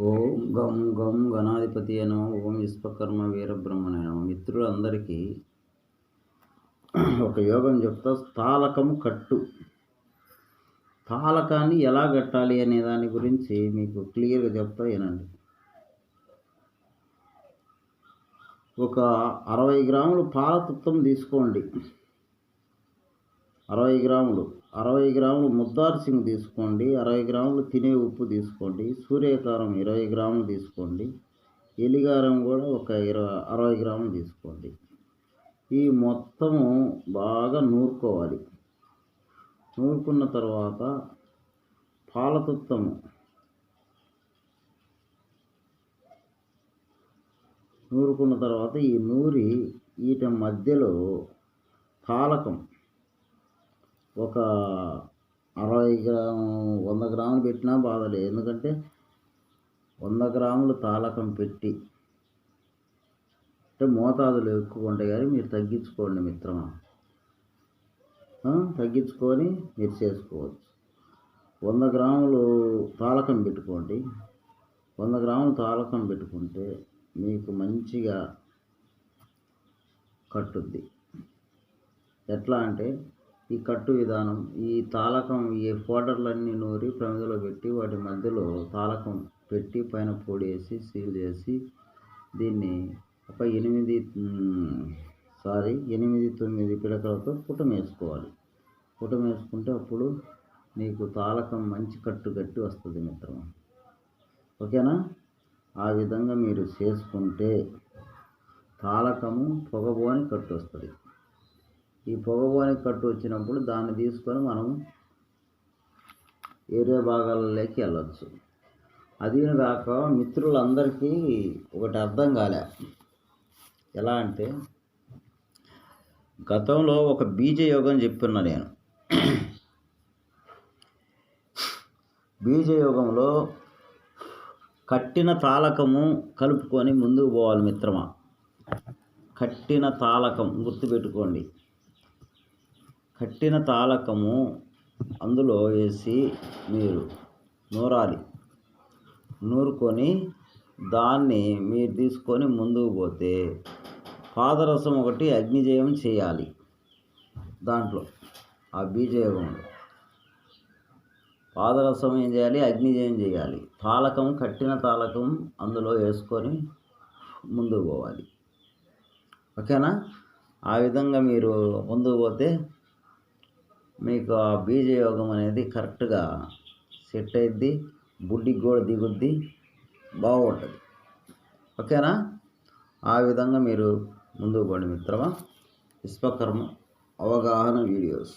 ఓం గం గం గణాధిపతి అనో ఓం విశ్వకర్మ వీరబ్రహ్మణ మిత్రులందరికీ ఒక యోగం చెప్తా. తాళకము కట్టు. తాళకాన్ని ఎలా కట్టాలి అనే దాని గురించి మీకు క్లియర్గా చెప్తా వినండి. ఒక అరవై గ్రాములు పాలతుత్తం తీసుకోండి. అరవై గ్రాములు. అరవై గ్రాములు ముద్దార్సింగ్ తీసుకోండి. అరవై గ్రాములు తినే ఉప్పు తీసుకోండి. సూర్యకారం ఇరవై గ్రాములు తీసుకోండి. ఎలిగారం కూడా ఒక ఇరవై అరవై గ్రాములు తీసుకోండి. ఈ మొత్తము బాగా నూరుకోవాలి. నూరుకున్న తర్వాత పాలతుత్తము. నూరుకున్న తర్వాత ఈ నూరి వీటి మధ్యలో పాలకం ఒక అరవై గ్రాము వంద గ్రాములు పెట్టినా బాధలేదు ఎందుకంటే వంద గ్రాములు తాలకం పెట్టి అంటే మోతాదులు ఎక్కువ ఉంటాయి కానీ మీరు తగ్గించుకోండి మిత్రమా. తగ్గించుకొని మీరు చేసుకోవచ్చు. వంద గ్రాములు తాలకం పెట్టుకోండి. వంద గ్రాములు తాలకం పెట్టుకుంటే మీకు మంచిగా కట్టుద్ది. ఎట్లా అంటే ఈ కట్టు విధానం ఈ తాళకం ఈ ఫోటర్లన్నీ నూరి ప్రమిదలో పెట్టి వాటి మధ్యలో తాళకం పెట్టి పైన పొడి వేసి సీల్ చేసి దీన్ని ఒక ఎనిమిది సారీ ఎనిమిది తొమ్మిది పిడకలతో పుటం వేసుకోవాలి. పుటం వేసుకుంటే అప్పుడు నీకు తాళకం మంచి కట్టు కట్టి వస్తుంది మిత్రం ఓకేనా? ఆ విధంగా మీరు చేసుకుంటే తాళకము పొగబోని కట్టు వస్తుంది. ఈ పొగబోని కట్టు వచ్చినప్పుడు దాన్ని తీసుకొని మనం ఏరియా భాగాలలోకి వెళ్ళచ్చు. అది కాక మిత్రులందరికీ ఒకటి అర్థం కాలే. ఎలా అంటే గతంలో ఒక బీజ యోగం చెప్పున్నా నేను. బీజ యోగంలో కట్టిన తాళకము కలుపుకొని ముందుకు పోవాలి మిత్రమా. కట్టిన తాళకం గుర్తుపెట్టుకోండి. కట్టిన తాళకము అందులో వేసి మీరు నూరాలి. నూరుకొని దాన్ని మీరు తీసుకొని ముందుకు పోతే పాదరసం ఒకటి అగ్నిజయం చేయాలి దాంట్లో ఆ బీజయోగంలో. పాదరసం ఏం చేయాలి? అగ్నిజయం చేయాలి. తాళకం కట్టిన తాళకం అందులో వేసుకొని ముందుకు పోవాలి. ఓకేనా? ఆ విధంగా మీరు ముందుకు పోతే మీకు ఆ బీజయోగం అనేది కరెక్ట్గా సెట్ అయింది బుడ్డికి కూడా దిగుద్ది బాగుంటుంది. ఓకేనా? ఆ విధంగా మీరు ముందుకు పోండి మిత్రమా. విశ్వకర్మ అవగాహన వీడియోస్.